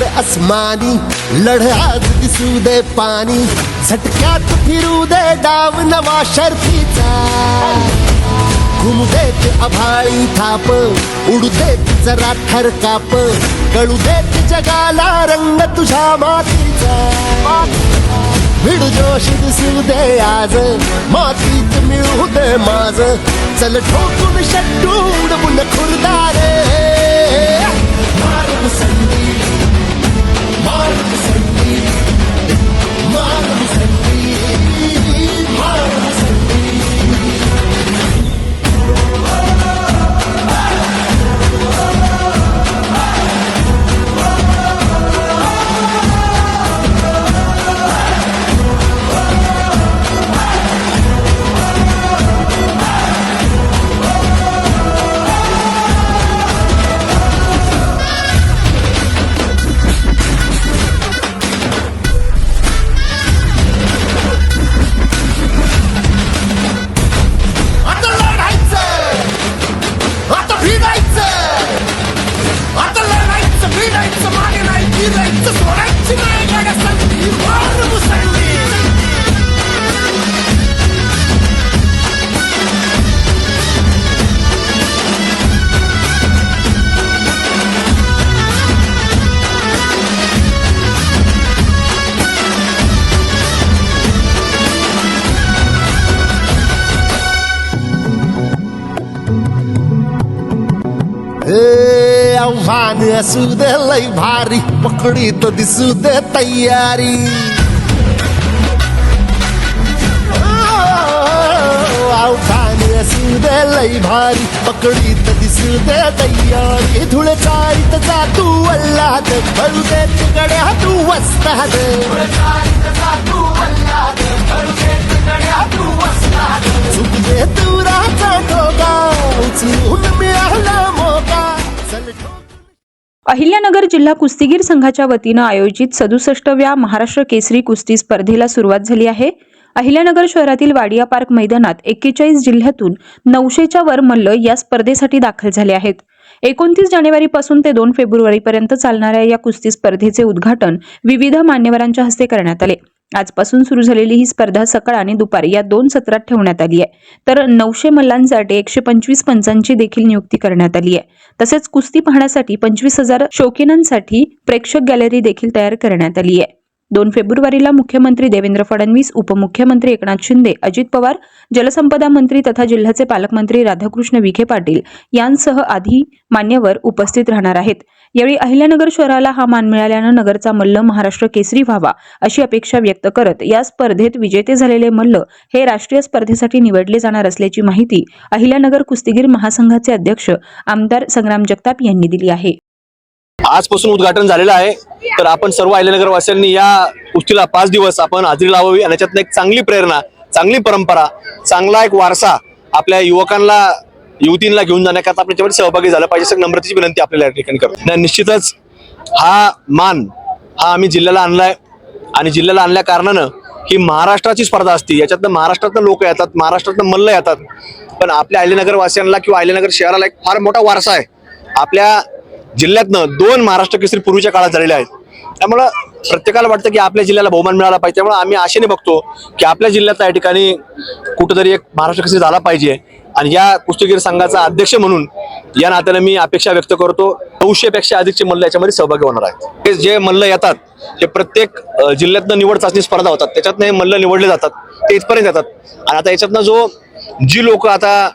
घे धाव जिगर अस्मानी लढ दिसू दे पाणी झटक्यात फिरू दे डाव नवा शर्फीचा घुमू अभाळी थाप उडू देत जरा थरकाप कळू देत जगाला रंग तुझ्या मातीचा. भिड जोश दिसू दे आज मातीत मिळू दे माझ चल ठोकून शट्टू उडवून खुरदार. ए आव्हान असू दे लय भारी. पकडीत दिसू दे तयारी. आव्हान असू दे लय भारी. पकडीत दिसू दे तयारी. धुळे चाळीत जा तू अल्लाद भरू दे तिकड्या तू वस्ताद. चुक दे तुराचा ठोका उचलून मिळाला मोका अहिल्यानगर जिल्हा कुस्तीगीर संघाच्या वतीनं आयोजित सदुसष्टव्या महाराष्ट्र केसरी कुस्ती स्पर्धेला सुरुवात झाली आहे. अहिल्यानगर शहरातील वाडिया पार्क मैदानात एक्केचाळीस जिल्ह्यातून नऊशेच्या वर मल्ल या स्पर्धेसाठी दाखल झाले आहेत. एकोणतीस जानेवारीपासून ते दोन फेब्रुवारीपर्यंत चालणाऱ्या या कुस्ती स्पर्धेचे उद्घाटन विविध मान्यवरांच्या हस्ते करण्यात आले. आजपासून सुरू झालेली ही स्पर्धा सकाळ आणि दुपारी या दोन सत्रात ठेवण्यात आली आहे. तर नऊशे मल्लांसाठी एकशे पंचवीस पंचांची देखील नियुक्ती करण्यात आली आहे. तसेच कुस्ती पाहण्यासाठी पंचवीस हजार शौकीनांसाठी प्रेक्षक गॅलरी देखील तयार करण्यात आली आहे. दोन फेब्रुवारीला मुख्यमंत्री देवेंद्र फडणवीस उपमुख्यमंत्री एकनाथ शिंदे अजित पवार जलसंपदा मंत्री तथा जिल्ह्याचे पालकमंत्री राधाकृष्ण विखे पाटील यांसह आधी मान्यवर उपस्थित राहणार आहेत. यावेळी अहिल्यानगर शहराला हा मान मिळाल्यानं नगरचा मल्ल महाराष्ट्र केसरी व्हावा अशी अपेक्षा व्यक्त करत या स्पर्धेत विजेते झालेले मल्ल हे राष्ट्रीय स्पर्धेसाठी निवडले जाणार असल्याची माहिती अहिल्यानगर कुस्तीगीर महासंघाचे अध्यक्ष आमदार संग्राम जगताप यांनी दिली आहे. आजपासून उद्घाटन झालेलं आहे. तर आपण सर्व अहिल्यानगरवासियांनी या कुस्तीला पाच दिवस आपण हजेरी लावावी आणि याच्यातनं एक चांगली प्रेरणा चांगली परंपरा चांगला एक वारसा आपल्या युवकांना युवतींना घेऊन जाण्याकरता आपण त्याच्यामध्ये सहभागी झाला पाहिजे. असं नम्रतेची विनंती आपल्याला या ठिकाणी करतो. नाही, निश्चितच हा मान हा आम्ही जिल्ह्याला आणलाय आणि जिल्ह्याला आणल्या कारणानं ही महाराष्ट्राची स्पर्धा असते. याच्यातनं महाराष्ट्रातनं लोक येतात महाराष्ट्रातनं मल्ल येतात. पण आपल्या अहिल्यानगरवासियांना किंवा अहिल्यानगर शहराला एक फार मोठा वारसा आहे. आपल्या जिल्ह्यातनं दोन महाराष्ट्र केसरी पूर्वीच्या काळात झालेले आहेत. त्यामुळं प्रत्येकाला वाटतं की आपल्या जिल्ह्याला बहुमान मिळाला पाहिजे. त्यामुळे आम्ही आशेने बघतो की आपल्या जिल्ह्यात या ठिकाणी कुठंतरी एक महाराष्ट्र केसरी झाला पाहिजे. आणि या कुस्तीगीर संघाचा अध्यक्ष म्हणून या नात्यानं मी अपेक्षा व्यक्त करतो. नऊशेपेक्षा अधिकचे मल्ल याच्यामध्ये सहभागी होणार आहेत. हे जे मल्ल येतात ते प्रत्येक जिल्ह्यातनं निवड चाचणी स्पर्धा होतात. त्याच्यातनं हे मल्ल निवडले जातात. ते इथपर्यंत येतात. आणि आता याच्यातनं जो जी लोक आता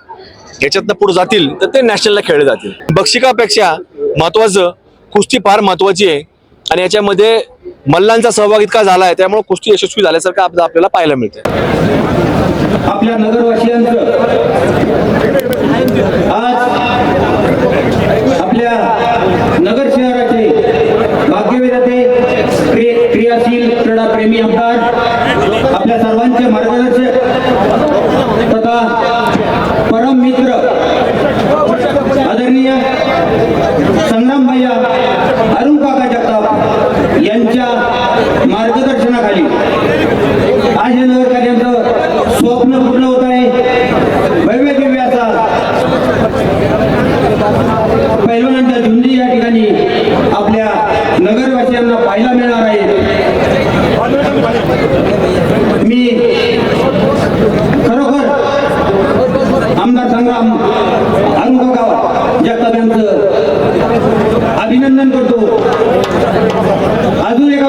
याच्यातनं पुढे जातील तर ते नॅशनलला खेळले जातील. बक्षिकापेक्षा महत्त्वाचं कुस्ती फार महत्त्वाची आहे. आणि याच्यामध्ये मल्लांचा सहभाग इतका झाला आहे त्यामुळे कुस्ती यशस्वी झाल्यासारखं आप- आपल्याला पाहायला मिळते आपल्या नगरवासियांचं आज आपल्या नगर शहराचे भाग्यविधाते क्रियाशील क्रीडाप्रेमी आमदार आपल्या सर्वांचे मार्गदर्शक तथा संग्राम भैया अरुण काका जगताप यांच्या मार्गदर्शनाखाली आज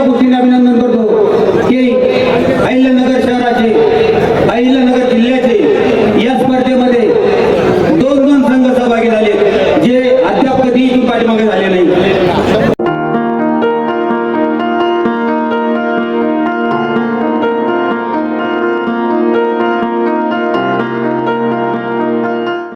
কুটিল